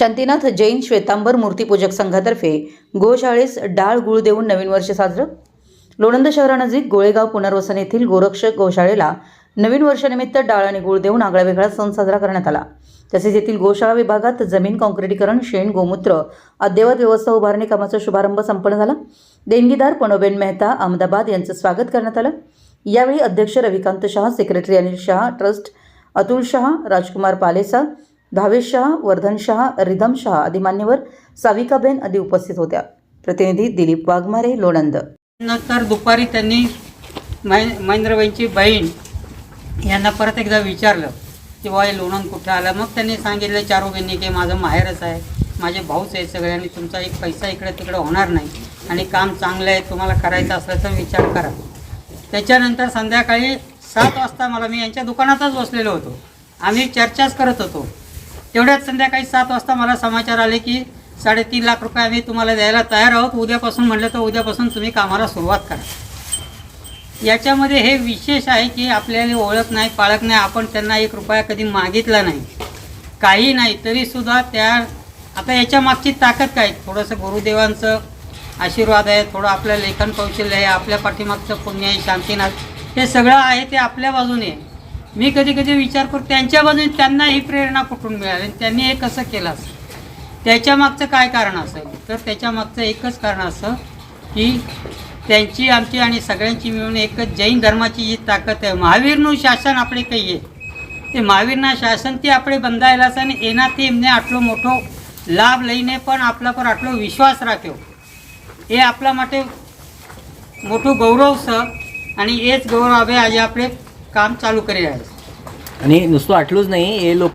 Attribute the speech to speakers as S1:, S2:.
S1: शांतीनाथ जैन श्वेतांबर मूर्तीपूजक संघातर्फे गोशाळेस डाळ गुळ देऊन नवीन वर्ष साजरं? लोणंद शहरानजीक गोळेगाव पुनर्वसन येथील गोरक्षक गोशाळेला नवीन वर्षानिमित्त डाळ आणि गुळ देऊन आगळा वेगळा सण साजरा करण्यात आला. तसेच येथील गोशाळा विभागात जमीन काँक्रिटीकरण शेण गोमूत्र अद्ययावत व्यवस्था उभारणी कामाचा शुभारंभ संपन्न झाला. देणगीदार पणोबेन मेहता अहमदाबाद यांचं स्वागत करण्यात आलं. यावेळी अध्यक्ष रविकांत शहा सेक्रेटरी अनिल शहा ट्रस्ट अतुल शहा राजकुमार पालेसा भावेश शहा वर्धन शहा रिधम शहा आदी मान्यवर साविकाबेन आदी उपस्थित होत्या. प्रतिनिधी दिलीप वाघमारे लोणंद.
S2: नंतर दुपारी त्यांनी महे महेंद्रबाईंची बहीण यांना परत एकदा विचारलं की बा हे लोणंद कुठं आलं? मग त्यांनी सांगितलं चारोगींनी की माझं माहेरच आहे माझे भाऊच आहेत सगळे आणि तुमचा एक पैसा इकडे तिकडे होणार नाही आणि काम चांगलं आहे तुम्हाला करायचं असलं तर विचार करा. त्याच्यानंतर संध्याकाळी सात वाजता मला मी यांच्या दुकानातच बसलेलो होतो. आम्ही चर्चाच करत होतो. तेवढ्याच संध्याकाळी सात वाजता मला समाचार आले की साडेतीन लाख रुपये आम्ही तुम्हाला द्यायला तयार आहोत. उद्यापासून म्हटलं तर उद्यापासून तुम्ही कामाला सुरुवात करा. याच्यामध्ये हे विशेष आहे की आपल्याला ओळख नाही पाळख नाही. आपण त्यांना एक रुपया कधी मागितला नाही. काही नाही तरीसुद्धा त्या आता याच्या मागची ताकद काय? थोडंसं गुरुदेवांचं आशीर्वाद आहे थोडं आपलं लेखन कौशल्य आहे आपल्या पाठीमागचं पुण्य आहे शांतीनाथ. हे सगळं आहे ते आपल्या बाजूने. आहे. मी कधी कधी विचार करतो त्यांच्या बाजूने त्यांना ही प्रेरणा कुठून मिळाली आणि त्यांनी हे कसं केलं असेल त्याच्या मागचं काय कारण असेल तर त्याच्या मागचं एकच कारण असं की त्यांची आमची आणि सगळ्यांची मिळून एकच जैन धर्माची जी ताकद आहे મહાવીરનું શાસન આપણે કહીએ તે મહાવીરના શાસનથી આપણે બંધાયેલા છે અને એનાથી એમને આટલો મોટો લાભ લઈને પણ આપણા પર આટલો વિશ્વાસ રાખ્યો એ આપણા માટે મોટું ગૌરવ છે અને એ જ ગૌરવ હવે આજે આપણે काम चालू करीत
S3: आहे आणि नुसतं आटलूच नाही हे लोक